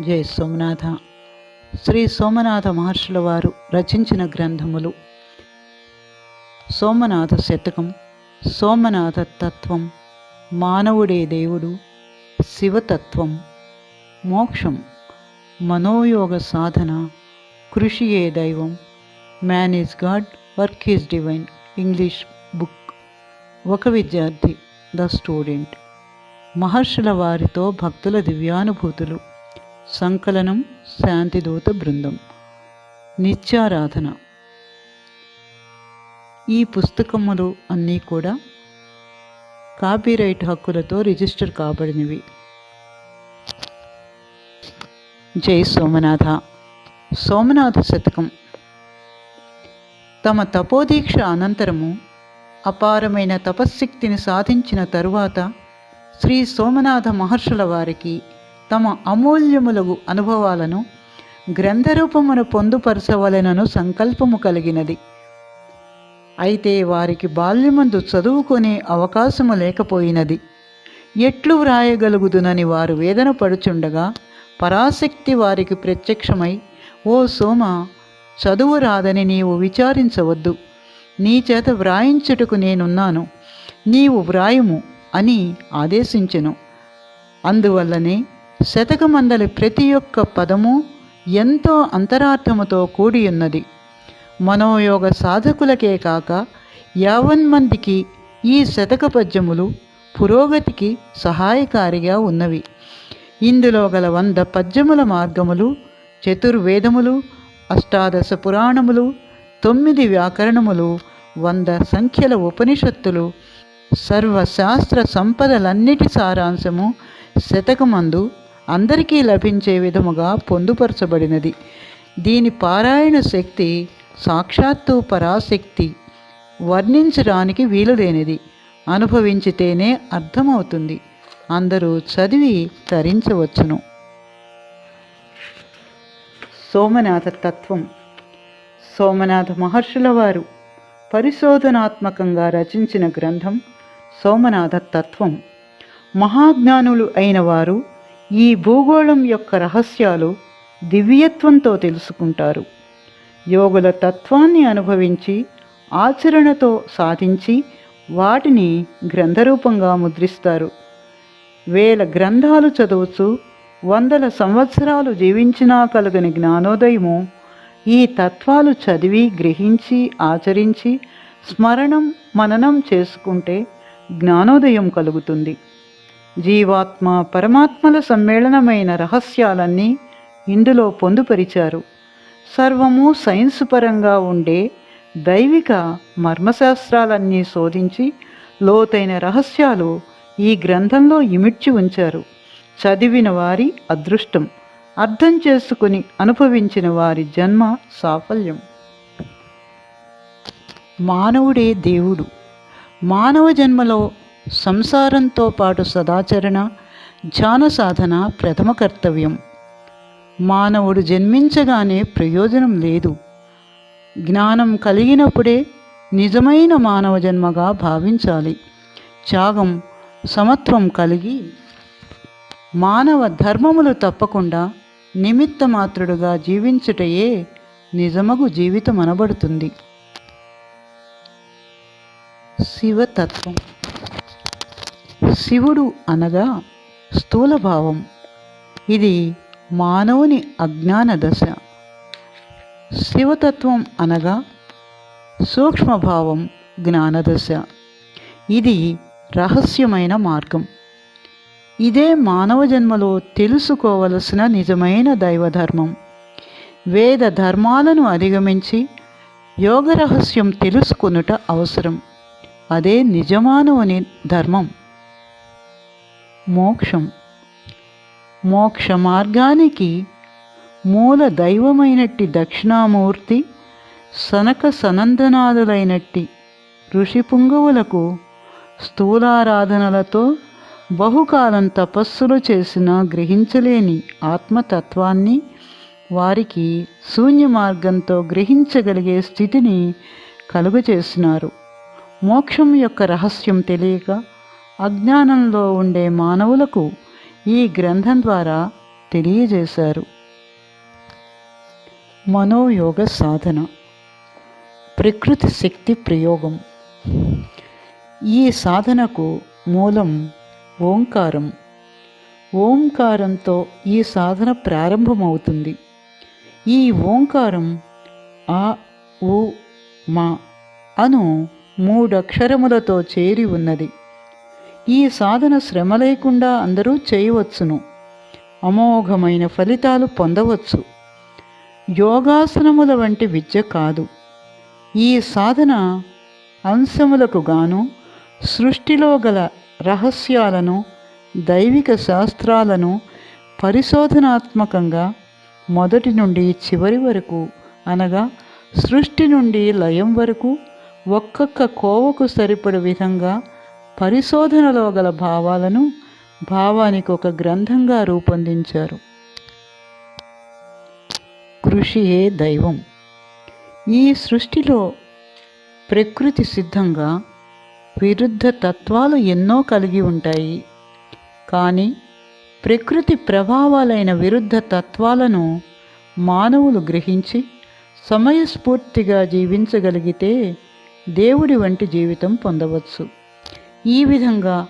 జై సోమనాథ. శ్రీ సోమనాథ మహర్షుల వారు రచించిన గ్రంథములు. సోమనాథ శతకం సోమనాథ తత్వం మానవుడే దేవుడు శివతత్వం మోక్షం మనోయోగ సాధన కృషియే దైవం man is God work is divine English book. ఒక విద్యార్థి ద స్టూడెంట్. మహర్షుల వారితో భక్తుల దివ్యానుభూతులు. సంకలనం శాంతిదూత బృందం. నిత్యారాధన. ఈ పుస్తకములు అన్నీ కూడా కాపీరైట్ హక్కులతో రిజిస్టర్ కాబడినవి. జై సోమనాథ. సోమనాథ శతకం. తమ తపోదీక్ష అనంతరము అపారమైన తపశ్శక్తిని సాధించిన తరువాత శ్రీ సోమనాథ మహర్షుల వారికి తమ అమూల్యములగు అనుభవాలను గ్రంథరూపమును పొందుపరచవలెనను సంకల్పము కలిగినది. అయితే వారికి బాల్యమందు చదువుకునే అవకాశము లేకపోయినది. ఎట్లు వ్రాయగలుగుదునని వారు వేదన పడుచుండగా పరాశక్తి వారికి ప్రత్యక్షమై ఓ సోమ చదువు రాదని నీవు విచారించవద్దు. నీ చేత వ్రాయించుటకు నేనున్నాను. నీవు వ్రాయుము అని ఆదేశించెను. అందువల్లనే శతకమందలి ప్రతి ఒక్క పదము ఎంతో అంతరార్థముతో కూడి ఉన్నది మనోయోగ సాధకులకే కాక యావన్మందికి ఈ శతక పద్యములు పురోగతికి సహాయకారిగా ఉన్నవి. ఇందులో గల వంద పద్యముల మార్గములు చతుర్వేదములు అష్టాదశ పురాణములు తొమ్మిది వ్యాకరణములు వంద సంఖ్యల ఉపనిషత్తులు సర్వశాస్త్ర సంపదలన్నిటి సారాంశము శతకమందు అందరికీ లభించే విధముగా పొందుపరచబడినది. దీని పారాయణ శక్తి సాక్షాత్తు పరాశక్తి వర్ణించడానికి వీలులేనిది. అనుభవించితేనే అర్థమవుతుంది. అందరూ చదివి తరించవచ్చును. సోమనాథ తత్వం. సోమనాథ మహర్షుల వారు పరిశోధనాత్మకంగా రచించిన గ్రంథం సోమనాథ తత్వం. మహాజ్ఞానులు అయిన వారు ఈ భూగోళం యొక్క రహస్యాలు దివ్యత్వంతో తెలుసుకుంటారు. యోగుల తత్వాన్ని అనుభవించి ఆచరణతో సాధించి వాటిని గ్రంథరూపంగా ముద్రిస్తారు. వేల గ్రంథాలు చదువుచు వందల సంవత్సరాలు జీవించినా కలుగని జ్ఞానోదయము ఈ తత్వాలు చదివి గ్రహించి ఆచరించి స్మరణం మననం చేసుకుంటే జ్ఞానోదయం కలుగుతుంది. జీవాత్మ పరమాత్మల సమ్మేళనమైన రహస్యాలన్నీ ఇందులో పొందుపరిచారు. సర్వము సైన్స్ పరంగా ఉండే దైవిక మర్మశాస్త్రాలన్నీ శోధించి లోతైన రహస్యాలు ఈ గ్రంథంలో ఇమిడ్చి ఉంచారు. చదివిన వారి అదృష్టం అర్థం చేసుకుని అనుభవించిన వారి జన్మ సాఫల్యం. మానవుడే దేవుడు. మానవ జన్మలో సంసారంతో పాటు సదాచరణ ధ్యాన సాధన ప్రథమ కర్తవ్యం. మానవుడు జన్మించగానే ప్రయోజనం లేదు. జ్ఞానం కలిగినప్పుడే నిజమైన మానవ జన్మగా భావించాలి. త్యాగం సమత్వం కలిగి మానవ ధర్మములు తప్పకుండా నిమిత్త మాత్రుడుగా జీవించుటయే నిజమగు జీవితం అనబడుతుంది శివతత్వం శివుడు అనగా స్థూలభావం. ఇది మానవుని అజ్ఞాన దశ. శివతత్వం అనగా సూక్ష్మభావం జ్ఞానదశ ఇది రహస్యమైన మార్గం. ఇదే మానవ జన్మలో తెలుసుకోవలసిన నిజమైన దైవధర్మం. వేద ధర్మాలను అధిగమించి యోగ రహస్యం తెలుసుకొనుట అవసరం. అదే నిజమానవుని ధర్మం. మోక్షం. మోక్ష మార్గానికి మూల దైవమైనట్టి దక్షిణామూర్తి సనక సనందనాదులైనట్టి ఋషి పుంగవులకు స్థూలారాధనలతో బహుకాలం తపస్సులు చేసిన గ్రహించలేని ఆత్మతత్వాన్ని వారికి శూన్య మార్గంతో గ్రహించగలిగే స్థితిని కలుగచేసినారు మోక్షం యొక్క రహస్యం తెలియక అజ్ఞానంలో ఉండే మానవులకు ఈ గ్రంథం ద్వారా తెలియజేశారు. మనోయోగ సాధన ప్రకృతి శక్తి ప్రయోగం. ఈ సాధనకు మూలం ఓంకారం. ఓంకారంతో ఈ సాధన ప్రారంభమవుతుంది. ఈ ఓంకారం ఆ ఉ మా అను మూడక్షరములతో చేరి ఉన్నది. ఈ సాధన శ్రమ లేకుండా అందరూ చేయవచ్చును. అమోఘమైన ఫలితాలు పొందవచ్చు. యోగాసనముల వంటి విద్య కాదు. ఈ సాధన అంశములకు గాను సృష్టిలో గల రహస్యాలను దైవిక శాస్త్రాలను పరిశోధనాత్మకంగా మొదటి నుండి చివరి వరకు అనగా సృష్టి నుండి లయం వరకు ఒక్కొక్క కోవకు సరిపడే విధంగా పరిశోధనలో గల భావాలను భావానికి ఒక గ్రంథంగా రూపొందించారు. కృషియే దైవం. ఈ సృష్టిలో ప్రకృతి సిద్ధంగా విరుద్ధ తత్వాలు ఎన్నో కలిగి ఉంటాయి. కానీ ప్రకృతి ప్రభావాలైన విరుద్ధ తత్వాలను మానవులు గ్రహించి సమయస్ఫూర్తిగా జీవించగలిగితే దేవుడి వంటి జీవితం పొందవచ్చు. ఈ విధంగా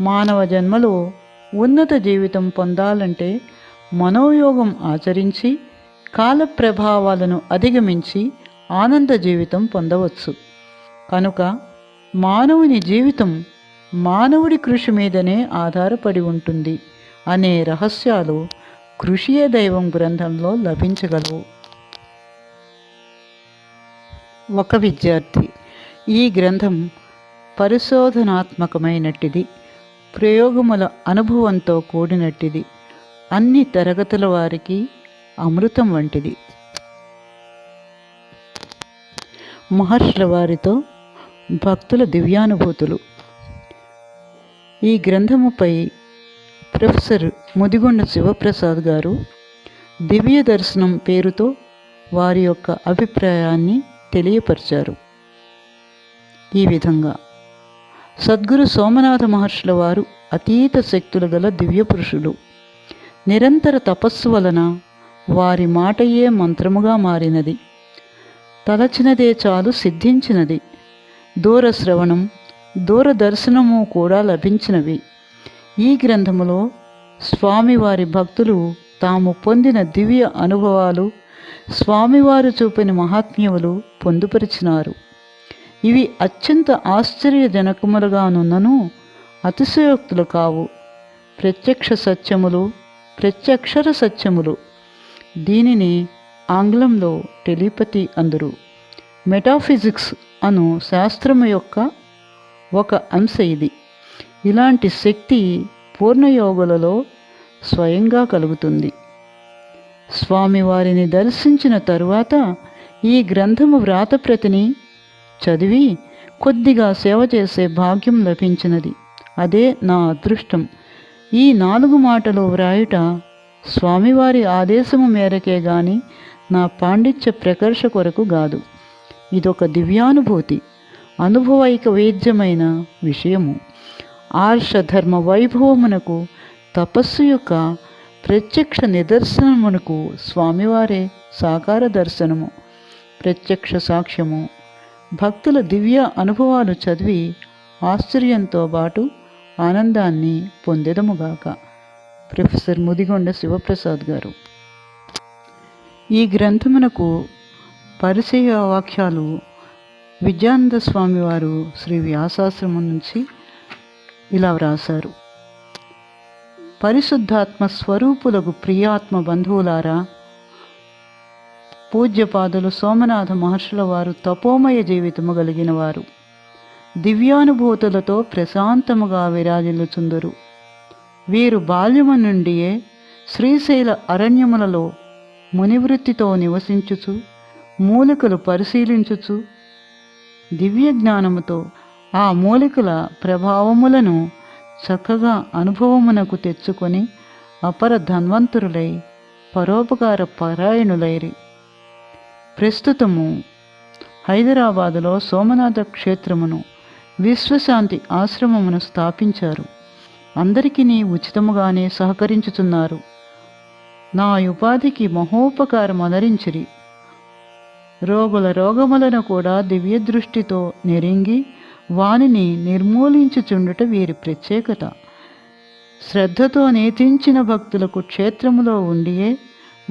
మానవ జన్మలో ఉన్నత జీవితం పొందాలంటే మనోయోగం ఆచరించి కాల ప్రభావాలను అధిగమించి ఆనంద జీవితం పొందవచ్చు. కనుక మానవుని జీవితం మానవుడి కృషి మీదనే ఆధారపడి ఉంటుంది అనే రహస్యాలు కృషియే దైవం గ్రంథంలో లభించగలవు. ఒక విద్యార్థి ఈ గ్రంథం పరిశోధనాత్మకమైనట్టిది ప్రయోగముల అనుభవంతో కూడినట్టిది అన్ని తరగతుల వారికి అమృతం వంటిది. మహర్షుల వారితో భక్తుల దివ్యానుభూతులు. ఈ గ్రంథముపై ప్రొఫెసర్ ముదిగొండ శివప్రసాద్ గారు దివ్య దర్శనం పేరుతో వారి యొక్క అభిప్రాయాన్ని తెలియపరిచారు. ఈ విధంగా సద్గురు సోమనాథ మహర్షుల వారు అతీత శక్తులు గల దివ్య పురుషులు నిరంతర తపస్సు వలన వారి మాటయే మంత్రముగా మారినది. తలచినదే చాలు సిద్ధించినది. దూర శ్రవణం దూరదర్శనము కూడా లభించినవి. ఈ గ్రంథములో స్వామివారి భక్తులు తాము పొందిన దివ్య అనుభవాలు స్వామివారు చూపిన మహాత్మ్యములు పొందుపరిచినారు. ఇవి అత్యంత ఆశ్చర్యజనకములుగానున్నను అతిశయోక్తులు కావు. ప్రత్యక్ష సత్యములు ప్రత్యక్షర సత్యములు. దీనిని ఆంగ్లంలో టెలిపతి అందరు. మెటాఫిజిక్స్ అను శాస్త్రము యొక్క ఒక అంశ ఇది. ఇలాంటి శక్తి పూర్ణయోగులలో స్వయంగా కలుగుతుంది. స్వామివారిని దర్శించిన తరువాత ఈ గ్రంథము వ్రాతప్రతిని చదివి కొద్దిగా సేవ చేసే భాగ్యం లభించినది. అదే నా అదృష్టం. ఈ నాలుగు మాటలు వ్రాయుట స్వామివారి ఆదేశము మేరకే గాని నా పాండిత్య ప్రకర్ష కొరకు కాదు ఇదొక దివ్యానుభూతి అనుభవైక వేద్యమైన విషయము. ఆర్షధర్మ వైభవమునకు తపస్సు యొక్క ప్రత్యక్ష నిదర్శనమునకు స్వామివారే సాకార దర్శనము. ప్రత్యక్ష సాక్ష్యము భక్తుల దివ్య అనుభవాలు చదివి ఆశ్చర్యంతో పాటు ఆనందాన్ని పొందెదముగాక ప్రొఫెసర్ ముదిగొండ శివప్రసాద్ గారు. ఈ గ్రంథమునకు పరిచయ వాక్యాలు విద్యానంద స్వామి వారు శ్రీ వ్యాసాశ్రమం నుంచి ఇలా వ్రాశారు. పరిశుద్ధాత్మ స్వరూపులకు ప్రియాత్మ బంధువులారా పూజ్యపాదులు సోమనాథ మహర్షుల వారు తపోమయ జీవితము కలిగిన వారు దివ్యానుభూతులతో ప్రశాంతముగా విరాజిల్లుచుందరు. వీరు బాల్యము నుండియే శ్రీశైల అరణ్యములలో మునివృత్తితో నివసించుచు మూలికలు పరిశీలించుచు దివ్య జ్ఞానముతో ఆ మూలికల ప్రభావములను చక్కగా అనుభవమునకు తెచ్చుకొని అపర ధన్వంతురులై పరోపకార పరాయణులైరి. ప్రస్తుతము హైదరాబాదులో సోమనాథ క్షేత్రమును విశ్వశాంతి ఆశ్రమమును స్థాపించారు. అందరికీ ఉచితముగానే సహకరించుతున్నారు నా ఉపాధికి మహోపకారం అనరించిరి. రోగుల రోగములను కూడా దివ్య దృష్టితో నెరింగి వానిని నిర్మూలించుచుండుట వీరి ప్రత్యేకత. శ్రద్ధతో నేతించిన భక్తులకు క్షేత్రములో ఉండియే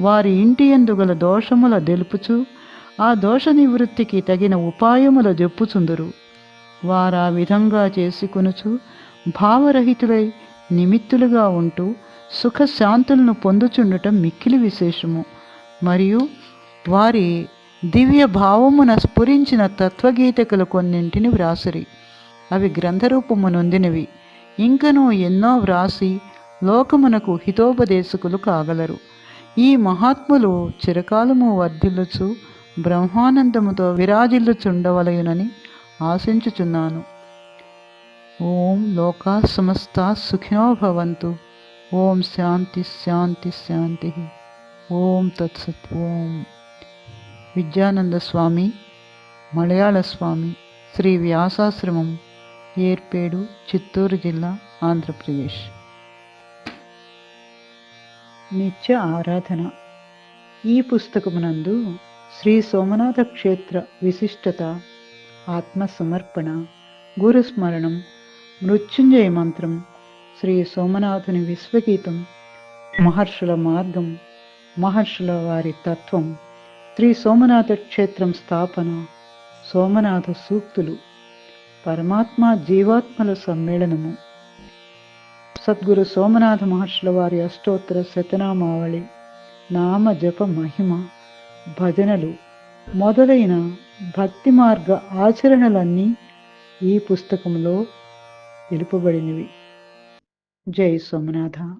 వారి ఇంటి ఎందుగల దోషముల తెలుపుచు ఆ దోష నివృత్తికి తగిన ఉపాయముల చెప్పుచుందురు వారా విధంగా చేసుకొనుచు భావరహితులై నిమిత్తులుగా ఉంటూ సుఖశాంతులను పొందుచుండటం మిక్కిలి విశేషము. మరియు వారి దివ్య భావమున స్ఫురించిన తత్వగీతకులు కొన్నింటిని వ్రాసిరి. అవి గ్రంథరూపము నొందినవి. ఇంకనూ ఎన్నో వ్రాసి లోకమునకు హితోపదేశకులు కాగలరు. ఈ మహాత్ములు చిరకాలము వర్ధిల్లుచు బ్రహ్మానందముతో విరాజిల్లుచుండవలయునని ఆశించుచున్నాను. ఓం లోకా సమస్త సుఖినో భవంతు. ఓం శాంతి శాంతి శాంతి. ఓం తత్సత్ ఓం. విద్యానంద స్వామి మలయాళ స్వామి శ్రీ వ్యాసాశ్రమం ఏర్పేడు చిత్తూరు జిల్లా ఆంధ్రప్రదేశ్. నిత్య ఆరాధన. ఈ పుస్తకమునందు శ్రీ సోమనాథ క్షేత్ర విశిష్టత ఆత్మసమర్పణ గురుస్మరణం మృత్యుంజయ మంత్రం శ్రీ సోమనాథుని విశ్వగీతం మహర్షుల మార్గం మహర్షుల వారి తత్వం శ్రీ సోమనాథ క్షేత్రం స్థాపన సోమనాథ సూక్తులు పరమాత్మ జీవాత్మల సమ్మేళనము. సద్గురు సోమనాథ మహర్షుల వారి అష్టోత్తర శతనామావళి నామ జప మహిమ. భజనలు. మొదలైన భక్తి మార్గ ఆచరణలన్నీ ఈ పుస్తకంలో తెలుపబడినవి. జై సోమనాథ.